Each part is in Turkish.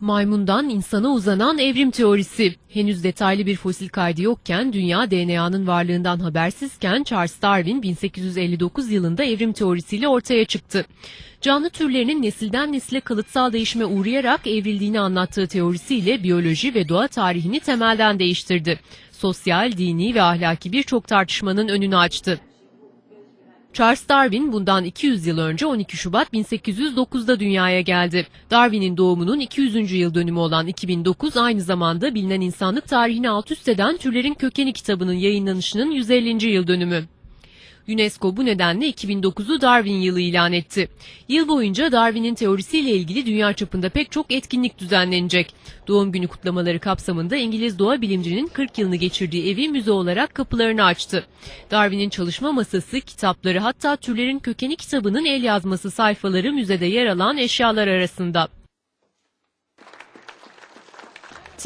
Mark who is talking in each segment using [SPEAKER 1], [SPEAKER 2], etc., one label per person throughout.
[SPEAKER 1] Maymundan insana uzanan evrim teorisi. Henüz detaylı bir fosil kaydı yokken, dünya DNA'nın varlığından habersizken Charles Darwin 1859 yılında evrim teorisiyle ortaya çıktı. Canlı türlerinin nesilden nesile kalıtsal değişime uğrayarak evrildiğini anlattığı teorisiyle biyoloji ve doğa tarihini temelden değiştirdi. Sosyal, dini ve ahlaki birçok tartışmanın önünü açtı. Charles Darwin bundan 200 yıl önce 12 Şubat 1809'da dünyaya geldi. Darwin'in doğumunun 200. yıl dönümü olan 2009 aynı zamanda bilinen insanlık tarihini alt üst eden Türlerin Kökeni kitabının yayınlanışının 150. yıl dönümü. UNESCO bu nedenle 2009'u Darwin yılı ilan etti. Yıl boyunca Darwin'in teorisiyle ilgili dünya çapında pek çok etkinlik düzenlenecek. Doğum günü kutlamaları kapsamında İngiliz doğa bilimcinin 40 yılını geçirdiği evi müze olarak kapılarını açtı. Darwin'in çalışma masası, kitapları hatta Türlerin Kökeni kitabının el yazması sayfaları müzede yer alan eşyalar arasında.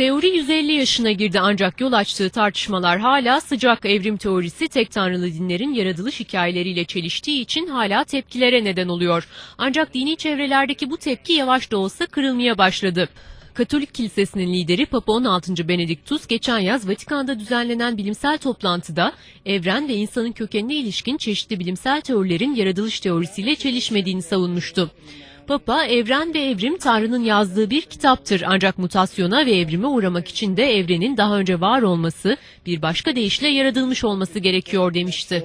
[SPEAKER 1] Teori 150 yaşına girdi ancak yol açtığı tartışmalar hala sıcak. Evrim teorisi tek tanrılı dinlerin yaratılış hikayeleriyle çeliştiği için hala tepkilere neden oluyor. Ancak dini çevrelerdeki bu tepki yavaş da olsa kırılmaya başladı. Katolik Kilisesi'nin lideri Papa 16. Benediktus geçen yaz Vatikan'da düzenlenen bilimsel toplantıda evren ve insanın kökenine ilişkin çeşitli bilimsel teorilerin yaratılış teorisiyle çelişmediğini savunmuştu. Papa, evren ve evrim Tanrı'nın yazdığı bir kitaptır ancak mutasyona ve evrime uğramak için de evrenin daha önce var olması, bir başka deyişle yaratılmış olması gerekiyor demişti.